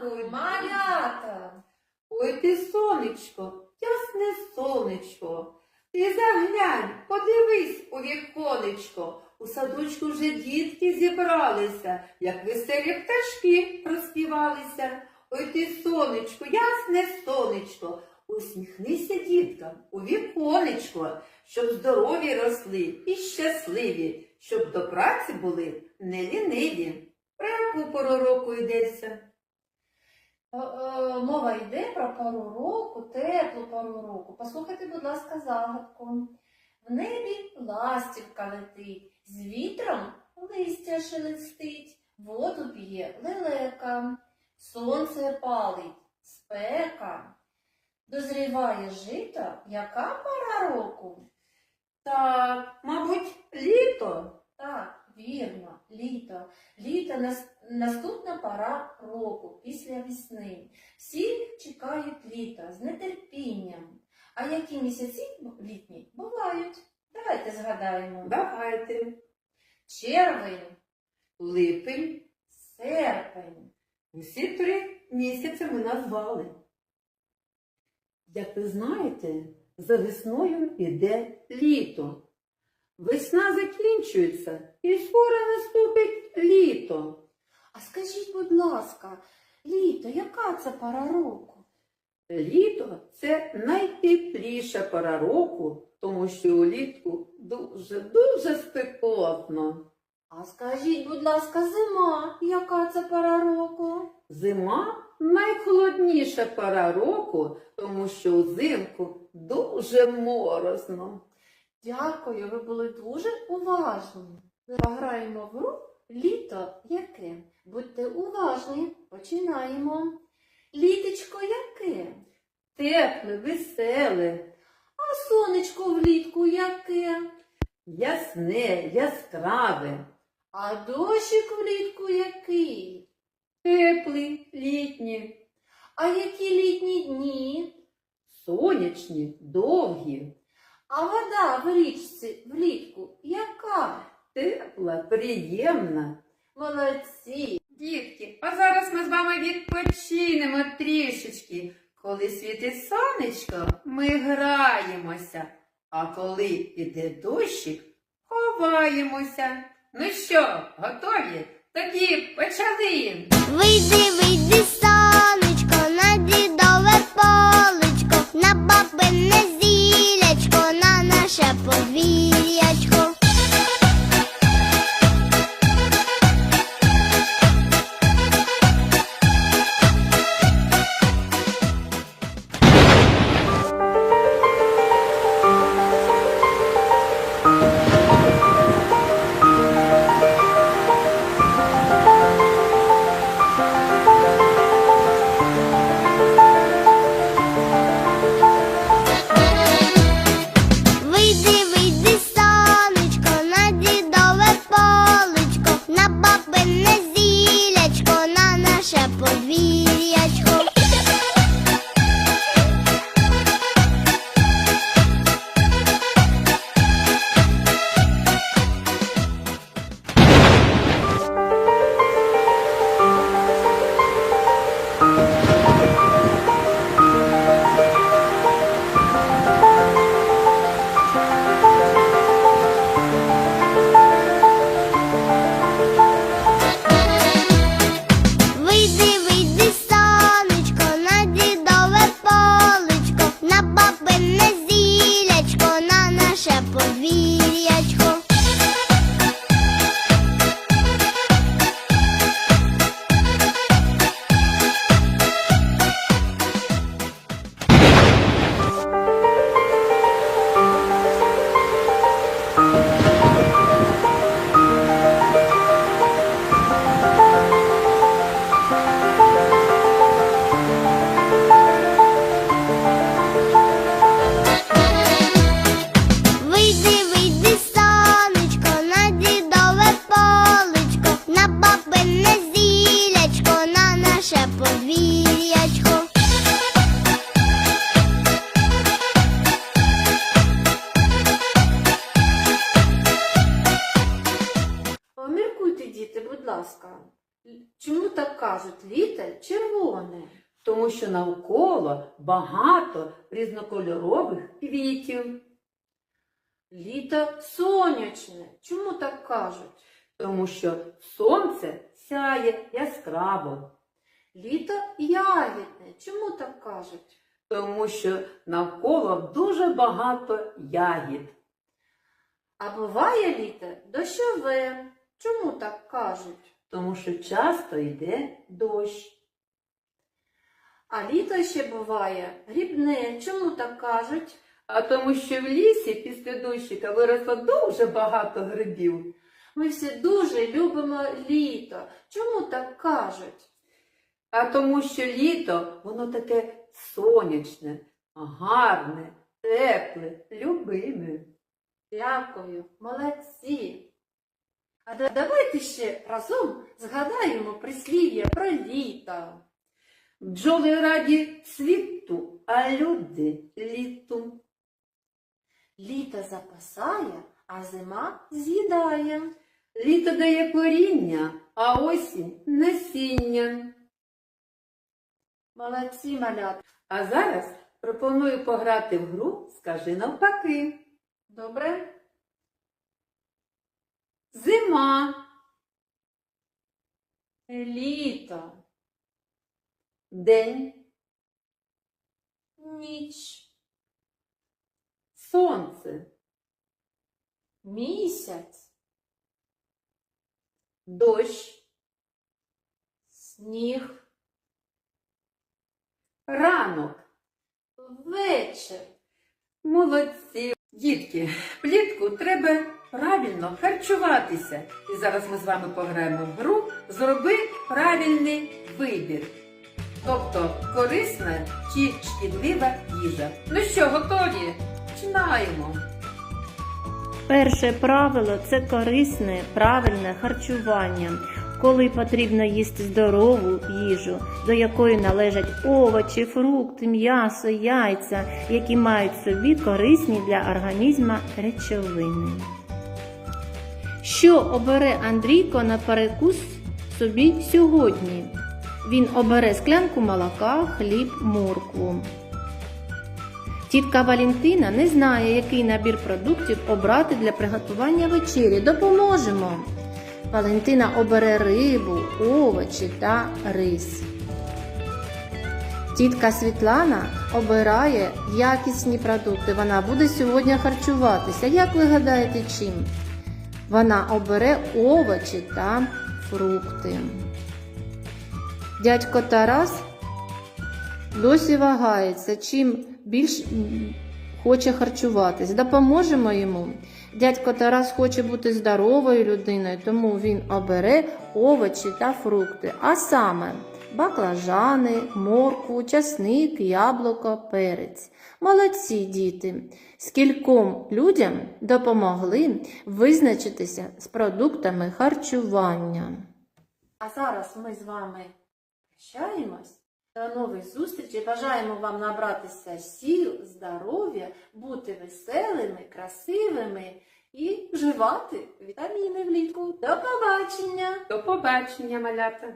ранку, малята! Ой ти, сонечко, ясне сонечко. Ти заглянь, подивись у віконечко. У садочку вже дітки зібралися, як веселі пташки розспівалися. Ой ти, сонечко, ясне сонечко. Усміхнися діткам у віконечко, щоб здорові росли і щасливі, щоб до праці були не ліниві. Про яку пору йдеться? Е, е, Мова йде про пору року, теплу пору року. Послухайте, будь ласка, загадку. В небі ластівка летить, з вітром листя шелестить, воду п'є лелека, сонце палить, спека. Дозріває жито, яка пора року? Так, мабуть, літо. Так, вірно, літо. Літо наступна пора року після весни. Всі чекають літа з нетерпінням. А які місяці літні бувають? Давайте згадаємо. Давайте. Червень, Липень. серпень, Усі три місяці ми назвали. Як ви знаєте, за весною іде літо. Весна закінчується і скоро наступить літо. А скажіть, будь ласка, літо, яка це пора року? Літо це найтепліша пора року, тому що улітку дуже-дуже спекотно. А скажіть, будь ласка, зима, яка це пора року? Зима найхолодніша пора року, тому що взимку дуже морозно. Дякую, ви були дуже уважні. Пограємо в гру літо яке. Будьте уважні, починаємо. Літочко яке? Тепле, веселе, А сонечко влітку яке? ясне, яскраве, А дощик влітку який? теплий, літні, А які літні дні? сонячні, довгі, А вода в річці влітку яка? тепла, приємна. Молодці! Дітки, а зараз ми з вами відпочинемо трішечки. Коли світить сонечко, ми граємося, а коли іде дощик, ховаємося. Ну що, готові? Тоді почали. Вийди, вийди, Поміркуйте, діти, будь ласка. Чому так кажуть? Літо червоне. Тому що навколо багато різнокольорових квітів. Літо сонячне. Чому так кажуть? Тому що сонце сяє яскраво. Літо ягідне. Чому так кажуть? Тому що навколо дуже багато ягід. А буває літо дощове. Чому так кажуть? Тому що часто йде дощ. А літо ще буває грібне. Чому так кажуть? А тому що в лісі після дощика виросло дуже багато грибів. Ми всі дуже любимо літо. Чому так кажуть? А тому що літо воно таке сонячне, гарне, тепле, любиме. Дякую, молодці. А давайте ще разом згадаємо прислів'я про літо. Бджоли раді цвіту, а люди літу. Літо запасає, а зима з'їдає. Літо дає коріння, а осінь насіння. Молодці, малят. А зараз пропоную пограти в гру Скажи навпаки. Добре? Зима, Літо, день, ніч, сонце, місяць, дощ, сніг, ранок. вечір. Молодці. Дітки, влітку треба правильно харчуватися. І зараз ми з вами пограємо в гру Зроби правильний вибір. Тобто корисна чи шкідлива їжа. Ну що, готові? Починаємо. Перше правило це корисне, правильне харчування, коли потрібно їсти здорову їжу, до якої належать овочі, фрукти, м'ясо, яйця, які мають собі корисні для організму речовини. Що обере Андрійко на перекус собі сьогодні? Він обере склянку молока, хліб, моркву. Тітка Валентина не знає, який набір продуктів обрати для приготування вечері. Допоможемо. Валентина обере рибу, овочі та рис. Тітка Світлана обирає якісні продукти. Вона буде сьогодні харчуватися. Як ви гадаєте, чим? Вона обере овочі та фрукти. Дядько Тарас досі вагається, чим більш хоче харчуватись. Допоможемо йому. Дядько Тарас хоче бути здоровою людиною, тому він обере овочі та фрукти, а саме баклажани, моркву, часник, яблуко, перець. Молодці діти! Скільком людям допомогли визначитися з продуктами харчування. А зараз ми з вами прощаємось. До нових зустрічей. Бажаємо вам набратися сил, здоров'я, бути веселими, красивими і вживати вітаміни влітку. До побачення! До побачення, малята!